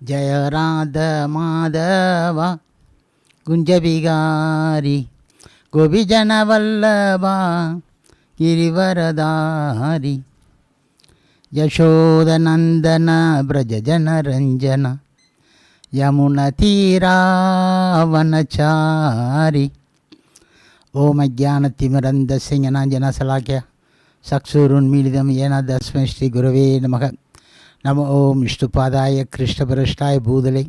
ஜய ராத மாதவா குஞ்சபிகாரி கோபிஜனவல்லபா गिरिवरदारि यशोदनन्दन व्रजनरञ्जन यमुनतीरावनचारि ஓம் அஜானத்திமிரந்த சிங்கனாஞ்சனா சலாக்கிய சக்சூருன் மீளிதம் ஏனா தஸ்மை குருவே நமக. నమ ఓం విష్ణుపాదాయ కృష్ణభ్రష్టాయ భూదలై.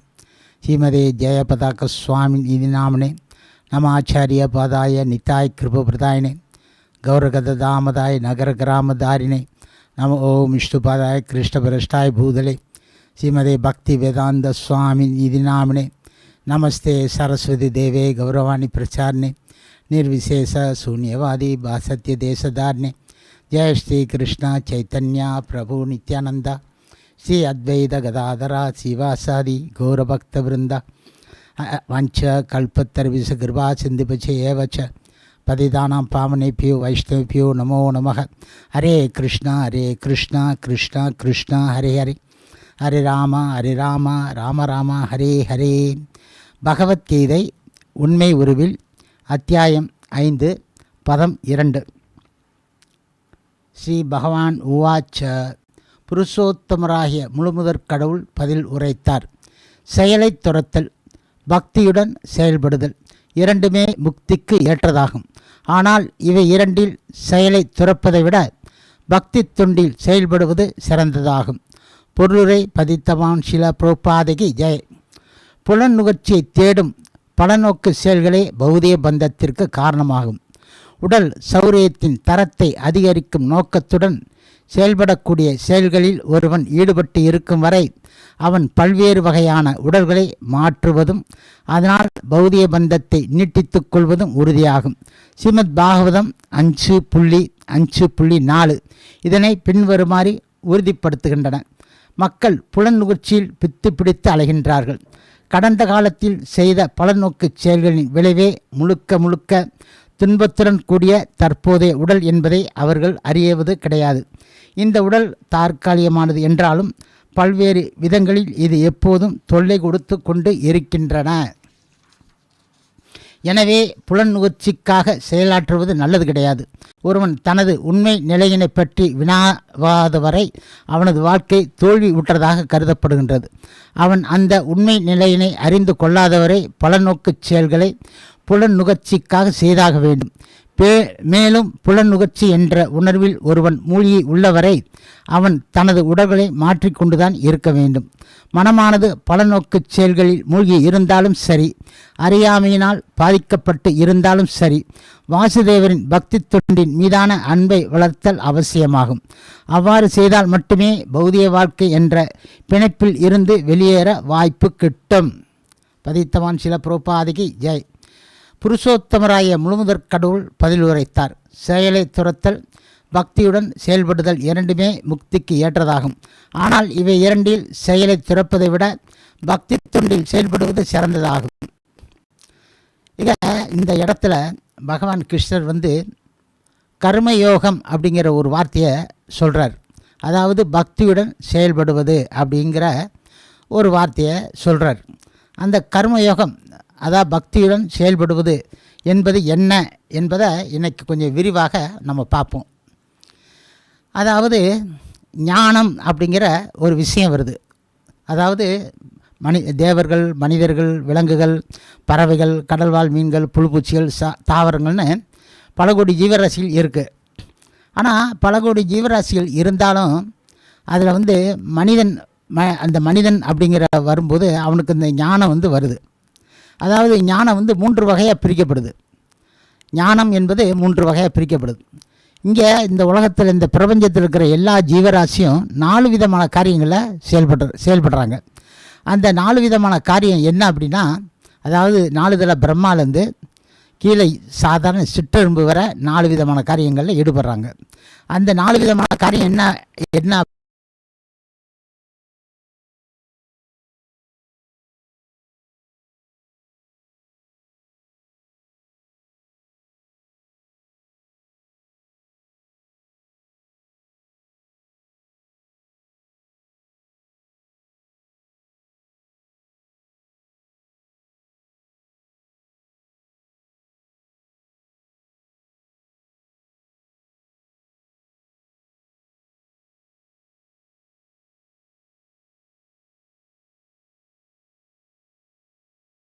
శ్రీమదే జయపతాక స్వామి ఇది నామనే. నమాచార్య పాదాయ నితాయ కృపప్రదాయనే గౌరగదామదాయ నగర గ్రామ గ్రామదారిణే నమ ఓం విష్ణుపాదాయ కృష్ణభ్రష్టాయ భూదలై. శ్రీమదే భక్తి వేదాంత స్వామి ఇది నామనే. నమస్తే సరస్వతి దేవే గౌరవాణి ప్రచారణే. నిర్విశేష శూన్యవాది బాసత్య దేశదారిణే జయ శ్రీకృష్ణ చైతన్య ప్రభు నిత్యానంద. ஸ்ரீ அத்வைத கதாதரா சிவாசாதி கௌரபக்த விருந்தா வஞ்ச கல்பத்தர்விச கிருபா சிந்திபச்ச ஏவச்ச பதிதானாம் பாமனேபியோ வைஷ்ணவிபியோ நமோ நம ஹரே கிருஷ்ணா ஹரே கிருஷ்ணா கிருஷ்ணா கிருஷ்ணா ஹரே ஹரே ஹரி ராமா ஹரி ராமா ராம ராமா ஹரே ஹரே பகவத்கீதை உண்மை உருவில் அத்தியாயம் ஐந்து பதம் இரண்டு. ஸ்ரீ பகவான் உவாச்ச புருஷோத்தமராகிய முழுமுதற் கடவுள் பதில் உரைத்தார். செயலை துரத்தல் பக்தியுடன் செயல்படுதல் இரண்டுமே முக்திக்கு ஏற்றதாகும். ஆனால் இவை இரண்டில் செயலை துறப்பதை விட பக்தி தொண்டில் செயல்படுவது சிறந்ததாகும். பொருளுரை பதித்தவான் சில புரோபாதகி ஜெய். புலன் நுகர்ச்சியை தேடும் பலநோக்கு செயல்களே பௌதிய பந்தத்திற்கு காரணமாகும். உடல் சௌரியத்தின் தரத்தை அதிகரிக்கும் நோக்கத்துடன் செயல்படக்கூடிய செயல்களில் ஒருவன் ஈடுபட்டு இருக்கும் வரை அவன் பல்வேறு வகையான உடல்களை மாற்றுவதும் அதனால் பௌதிய பந்தத்தை நீட்டித்துக் கொள்வதும் உறுதியாகும். ஸ்ரீமத் பாகவதம் அஞ்சு புள்ளி அஞ்சு புள்ளி நாலு இதனை பின்வருமாறு உறுதிப்படுத்துகின்றன. மக்கள் புலன் நுகர்ச்சியில் பித்து பிடித்து அலைகின்றார்கள். கடந்த காலத்தில் செய்த பலநோக்கு செயல்களின் விளைவே முழுக்க முழுக்க துன்பத்துடன் கூடிய தற்போதைய உடல் என்பதை அவர்கள் அறியவது கிடையாது. இந்த உடல் தற்காலிகமானது என்றாலும் பல்வேறு விதங்களில் இது எப்போதும் தொல்லை கொடுத்து கொண்டு இருக்கின்றன. எனவே புலநுகர்ச்சிக்காக செயலாற்றுவது நல்லது கிடையாது. ஒருவன் தனது உண்மை நிலையினை பற்றி வினாவாத வரை அவனது வாழ்க்கை தோல்வி உற்றதாக கருதப்படுகின்றது. அவன் அந்த உண்மை நிலையினை அறிந்து கொள்ளாதவரை பல நோக்குச் செயல்களை புலன் நுகர்ச்சிக்காக செய்தாக வேண்டும். பே மேலும் புலன் நுகர்ச்சி என்ற உணர்வில் ஒருவன் மூழ்கி உள்ளவரை அவன் தனது உடல்களை மாற்றிக்கொண்டுதான் இருக்க வேண்டும். மனமானது பல நோக்கு செயல்களில் மூழ்கி இருந்தாலும் சரி அறியாமையினால் பாதிக்கப்பட்டு இருந்தாலும் சரி வாசுதேவரின் பக்தி தொண்டின் மீதான அன்பை வளர்த்தல் அவசியமாகும். அவ்வாறு செய்தால் மட்டுமே பௌதிய வாழ்க்கை என்ற பிணைப்பில் இருந்து வெளியேற வாய்ப்பு கிட்டும். பதித்தவான் சில புரோபாதிக்கு ஜெய். புருஷோத்தமராய முழுமுதற் கடவுள் பதில் உரைத்தார். செயலை துரத்தல் பக்தியுடன் செயல்படுதல் இரண்டுமே முக்திக்கு ஏற்றதாகும். ஆனால் இவை இரண்டில் செயலை துறப்பதை விட பக்தி தொண்டில் செயல்படுவது சிறந்ததாகும். இத இந்த இடத்துல பகவான் கிருஷ்ணர் வந்து கர்மயோகம் அப்படிங்கிற ஒரு வார்த்தையை சொல்கிறார் அதாவது பக்தியுடன் செயல்படுவது அப்படிங்கிற ஒரு வார்த்தையை சொல்கிறார் அந்த கர்மயோகம் அதான் பக்தியுடன் செயல்படுவது என்பது என்ன என்பதை இன்னைக்கு கொஞ்சம் விரிவாக நம்ம பார்ப்போம். அதாவது ஞானம் அப்படிங்கிற ஒரு விஷயம் வருது. அதாவது மனி தேவர்கள் மனிதர்கள் விலங்குகள் பறவைகள் கடல்வாழ் மீன்கள் புழுப்பூச்சிகள் சா தாவரங்கள்னு பல கோடி ஜீவராசிகள் இருக்குது ஆனால் பல கோடி ஜீவராசிகள் இருந்தாலும் அதில் வந்து மனிதன் ம அந்த மனிதன் அப்படிங்கிற வரும்போது அவனுக்கு இந்த ஞானம் வந்து வருது. அதாவது ஞானம் வந்து மூன்று வகையாக பிரிக்கப்படுது. ஞானம் என்பது மூன்று வகையாக பிரிக்கப்படுது. இங்கே இந்த உலகத்தில் இந்த பிரபஞ்சத்தில் இருக்கிற எல்லா ஜீவராசியும் நாலு விதமான காரியங்களில் செயல்படுற செயல்படுறாங்க. அந்த நாலு விதமான காரியம் என்ன அப்படின்னா அதாவது நாலு பிரம்மாலேருந்து கீழே சாதாரண சிற்றெரும்பு வர நாலு விதமான காரியங்களில் ஈடுபடுறாங்க. அந்த நாலு விதமான காரியம் என்ன என்ன